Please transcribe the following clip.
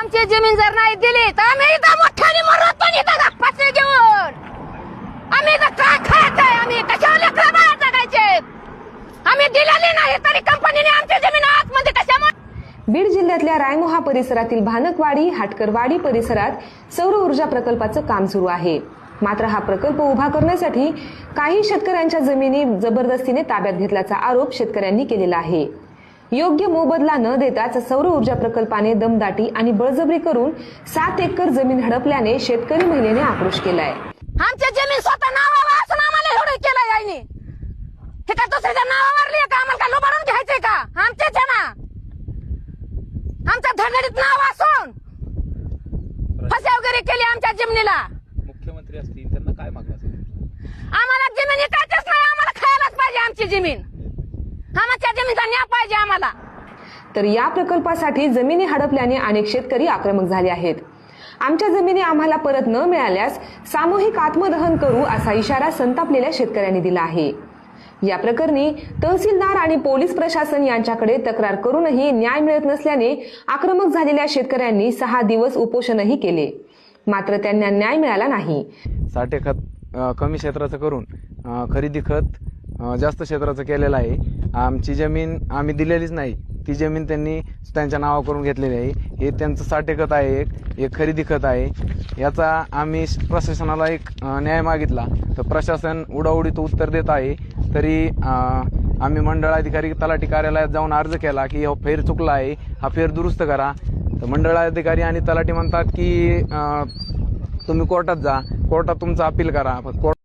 आमची जमीन जर नाही दिली तर आम्ही इथं मोठ्याने मरत पण इथं घेऊन. आम्ही इथं काय खायचंय आम्ही कशावर लेकरं बाहेर जगायचे? आम्ही दिलेली नाही तरी कंपनीने आमची जमीन आतमध्ये कशामुळे बीड जिल्ह्यातल्या रायमोहा परिसरातील भानकवाडी हाटकरवाडी परिसरात सौर ऊर्जा प्रकल्पाचं काम सुरू आहे. मात्र हा प्रकल्प उभा करण्यासाठी काही शेतकऱ्यांच्या जमिनी जबरदस्तीने ताब्यात घेतल्याचा आरोप शेतकऱ्यांनी केलेला आहे. योग्य मोबदला न देताच सौर ऊर्जा प्रकल्पाने दमदाटी आणि बळजबरी करून सात एकर जमीन हडपल्याने शेतकरी महिलेने आक्रोश केलाय. आमची जमीन स्वतः नावावर असून आम्हाला एवढं केलं यायनी हे का दुसऱ्याच्या नावावर लिहि का? आम्हाला लोबाडून घ्यायचंय का? आमच्याच आहे ना. आमच्या धडधडीत नाव असून फसवेगिरी केली आमच्या जमिनीला. मुख्यमंत्री असतील त्यांना काय मागणी असेल? आम्हाला जमीन विकायचीच नाही आम्हाला खायलाच पाहिजे आमची जमीन. आमच्या जमीनचा न्याय पाहिजे आम्हाला. तर या प्रकल्पासाठी जमिनी हडपल्याने अनेक शेतकरी आक्रमक झाले आहेत. आमच्या जमिनी आम्हाला परत न मिळाल्यास सामूहिक आत्मदहन करू असा इशारा संतापलेल्या शेतकऱ्यांनी दिला आहे. या प्रकरणी तहसीलदार आणि पोलीस प्रशासन यांच्याकडे तक्रार करूनही न्याय मिळत नसल्याने आक्रमक झालेल्या शेतकऱ्यांनी सहा दिवस उपोषणही केले. मात्र त्यांना न्याय मिळाला नाही. साठे खत कमी क्षेत्राचं करून खरेदी खत जास्त क्षेत्राचं केलेलं आहे. आमची जमीन आम्ही दिलेलीच नाही. ती जमीन त्यांनी त्यांच्या नावा करून घेतलेली आहे. हे त्यांचं साठे खत आहे एक. एक खरेदी खत आहे. याचा आम्ही प्रशासनाला एक न्याय मागितला. तर प्रशासन उडाउडीत उत्तर देत आहे. तरी आम्ही मंडळ अधिकारी तलाठी कार्यालयात जाऊन अर्ज केला की हा फेर चुकला आहे. हा फेर दुरुस्त करा. तर मंडळ अधिकारी आणि तलाठी म्हणतात की तुम्ही कोर्टात जा. कोर्टात तुमचं अपील करा. पण कोर्ट